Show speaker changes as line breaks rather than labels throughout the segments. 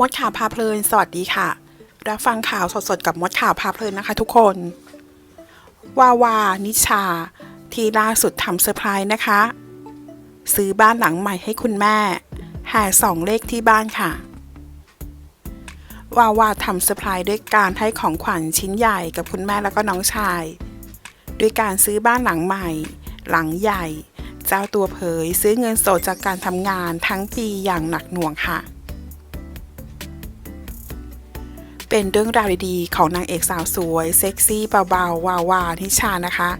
มดข่าวพาเพลิน สวัสดีค่ะ รับฟังข่าวสดๆ กับมดข่าวพาเพลินนะคะทุกคน วาวา นิชา ที่ล่าสุดทำเซอร์ไพรส์นะคะ ซื้อบ้านหลังใหม่ให้คุณแม่แห่สองเลขที่บ้านค่ะ วาวาทำเซอร์ไพรส์ด้วยการให้ของขวัญชิ้นใหญ่กับคุณแม่แล้วก็น้องชาย ด้วยการซื้อบ้านหลังใหม่ หลังใหญ่ เจ้าตัวเผยซื้อเงินสดจากการทำงานทั้งปีอย่างหนักหน่วงค่ะ เป็นเรื่องราวดีๆ ของนางเอกสาวสวย เซ็กซี่เบาๆ วาวานิชานะคะ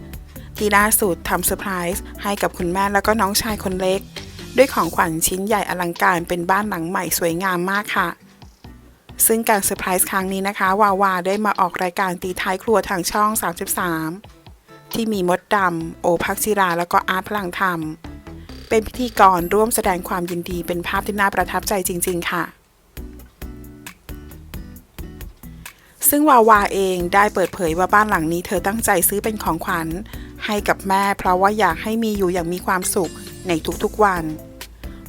ที่ล่าสุดทำเซอร์ไพรส์ให้กับคุณแม่แล้วก็น้องชายคนเล็ก ด้วยของขวัญชิ้นใหญ่อลังการเป็นบ้านหลังใหม่สวยงามมากค่ะ ซึ่งการเซอร์ไพรส์ครั้งนี้นะคะ วาวาได้มาออกรายการตีท้ายครัวทางช่อง 33 ที่มีมดดำโอภักจิรา แล้วก็อาร์ตพลังธรรม เป็นพิธีกรร่วมแสดงความยินดีเป็นภาพที่น่าประทับใจจริง ๆ ค่ะ ซึ่งวาวาเองได้เปิดเผยว่าบ้านหลังนี้เธอตั้งใจซื้อเป็นของขวัญ ให้กับแม่เพราะว่าอยากให้มีอยู่อย่างมีความสุขในทุกๆวัน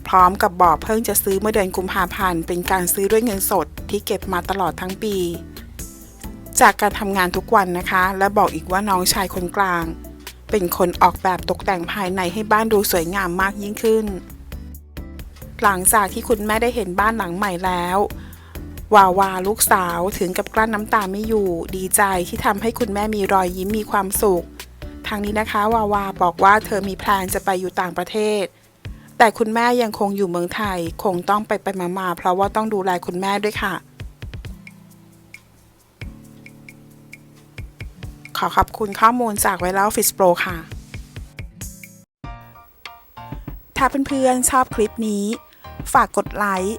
พร้อมกับบอกเพิ่งจะซื้อเมื่อเดือนกุมภาพันธ์เป็นการซื้อด้วยเงินสดที่เก็บมาตลอดทั้งปี จากการทำงานทุกวันนะคะ และบอกอีกว่าน้องชายคนกลาง เป็นคนออกแบบตกแต่งภายในให้บ้านดูสวยงามมากยิ่งขึ้น หลังจากที่คุณแม่ได้เห็นบ้านหลังใหม่แล้ว วาวาลูกสาวถึงกับกลั้นน้ำตาไม่อยู่ ดีใจที่ทำให้คุณแม่มีรอยยิ้มมีความสุข ทางนี้นะคะวาวาบอกว่าเธอมีแพลนจะไปอยู่ต่างประเทศ แต่คุณแม่ยังคงอยู่เมืองไทย คงต้องไปไปมามาๆเพราะว่าต้องดูแลคุณแม่ด้วยค่ะ ขอขอบคุณข้อมูลจากไวรัลฟิสโปรค่ะ ถ้าเพื่อนๆชอบคลิปนี้ ฝากกดไลค์